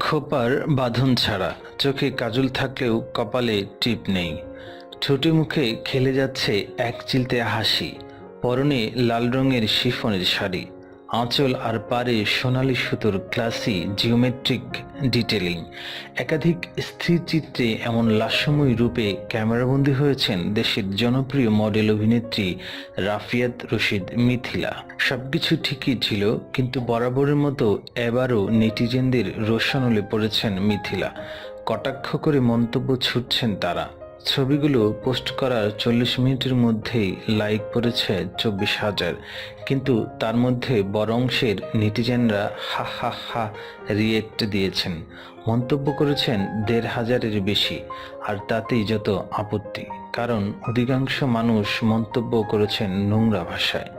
খোপার বাঁধন ছাড়া। চোখে কাজল থাকলেও কপালে টিপ নেই। ছোটি মুখে খেলে যাচ্ছে এক চিলতে হাসি। পরনে লাল রঙের শিফনের শাড়ি। আঁচল আর পারে সোনালি সুতোর ক্লাসি জিওমেট্রিক ডিটেলিং একাধিক স্থির চিত্রে এমন লাস্যময় রূপে ক্যামেরাবন্দী হয়েছেন দেশের জনপ্রিয় মডেল অভিনেত্রী রাফিয়াত রশিদ মিথিলা। সবকিছু ঠিকই ছিল, কিন্তু বরাবরের মতো এবারও নেটিজেনদের রোশানলে পড়েছেন মিথিলা। কটাক্ষ করে মন্তব্য ছুটছেন তারা। ছবিগুলো পোস্ট করার চল্লিশ মিনিটের মধ্যেই লাইক পড়েছে চব্বিশ হাজার। কিন্তু তার মধ্যে বড় অংশের নেটিজেনরা হা হা হা রিয়েক্ট দিয়েছেন। মন্তব্য করেছেন দেড় হাজারের বেশি, আর তাতেই যত আপত্তি। কারণ অধিকাংশ মানুষ মন্তব্য করেছেন নোংরা ভাষায়।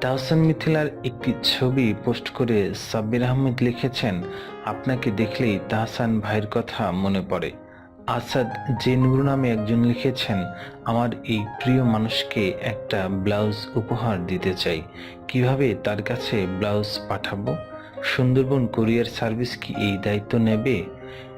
তাহসান মিথিলার একটি ছবি পোস্ট করে সাব্বির আহমেদ লিখেছেন, আপনাকে দেখলেই তাহসান ভাইয়ের কথা মনে পড়ে। আসাদ জেনুর নামে একজন লিখেছেন, আমার এই প্রিয় মানুষকে একটা ব্লাউজ উপহার দিতে চাই। কীভাবে তার কাছে ব্লাউজ পাঠাবো? সুন্দরবন কুরিয়ার সার্ভিস কি এই দায়িত্ব নেবে?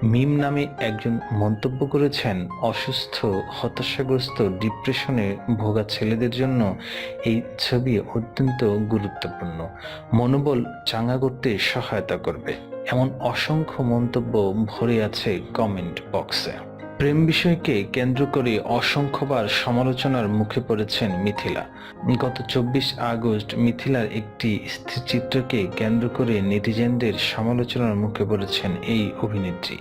মিম নামে একজন মন্তব্য করেছেন, অসুস্থ, হতাশাগ্রস্ত, ডিপ্রেশনে ভোগা ছেলেদের জন্য এই ছবি অত্যন্ত গুরুত্বপূর্ণ। মনোবল চাঙ্গা করতে সহায়তা করবে। এমন অসংখ্য মন্তব্য ভরে আছে কমেন্ট বক্সে। প্রেম বিষয়কে কেন্দ্র করে অসংখ্যবার সমালোচনার মুখে পড়েছেন মিথিলা। গত চব্বিশ আগস্ট মিথিলার একটি স্থিরচিত্রকে কেন্দ্র করে নেটিজেনদের সমালোচনার মুখে পড়েছেন এই অভিনেত্রী।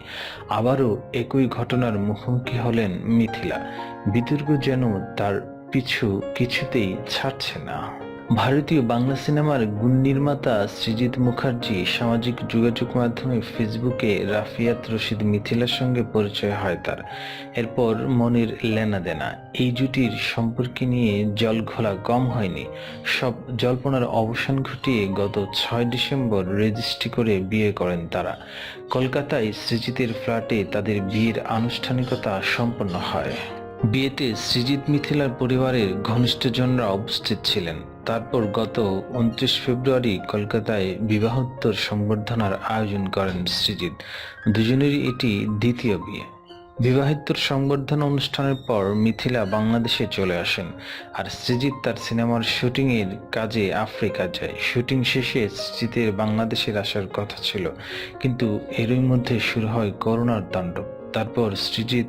আবারও একই ঘটনার মুখোমুখি হলেন মিথিলা। বিতর্ক যেন তার পিছু কিছুতেই ছাড়ছে না। ভারতীয় বাংলা সিনেমার গুণ নির্মাতা সৃজিত মুখার্জি সামাজিক যোগাযোগ মাধ্যমে ফেসবুকে রাফিয়াত রশিদ মিথিলার সঙ্গে পরিচয় হয় তার। এরপর মনের লেনা দেনা। এই জুটির সম্পর্কে নিয়ে জল ঘোলা কম হয়নি। সব জল্পনার অবসান ঘটিয়ে গত ছয় ডিসেম্বর রেজিস্ট্রি করে বিয়ে করেন তারা। কলকাতায় সৃজিতের ফ্ল্যাটে তাদের বিয়ের আনুষ্ঠানিকতা সম্পন্ন হয়। বিয়েতে সৃজিত মিথিলার পরিবারের ঘনিষ্ঠজনরা উপস্থিত ছিলেন। তারপর গত উনত্রিশ ফেব্রুয়ারি কলকাতায় বিবাহোত্তর সংবর্ধনার আয়োজন করেন সৃজিত। দুজনেরই এটি দ্বিতীয় বিয়ে। বিবাহিতর সংবর্ধনা অনুষ্ঠানের পর মিথিলা বাংলাদেশে চলে আসেন আর সৃজিত তার সিনেমার শুটিং এর কাজে আফ্রিকা যায়। শুটিং শেষে সৃজিতের বাংলাদেশের আসার কথা ছিল, কিন্তু এরই মধ্যে শুরু হয় করোনার তাণ্ডব। তারপর সৃজিত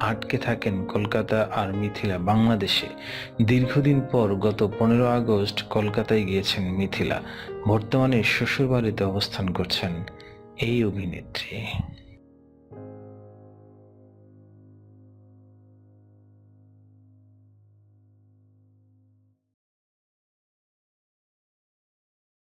আটকে থাকেন কলকাতা আর মিথিলা বাংলাদেশে। দীর্ঘদিন পর গত পনেরো আগস্ট কলকাতায় গিয়েছেন মিথিলা। বর্তমানে শ্বশুরবাড়িতে অবস্থান করছেন এই অভিনেত্রী।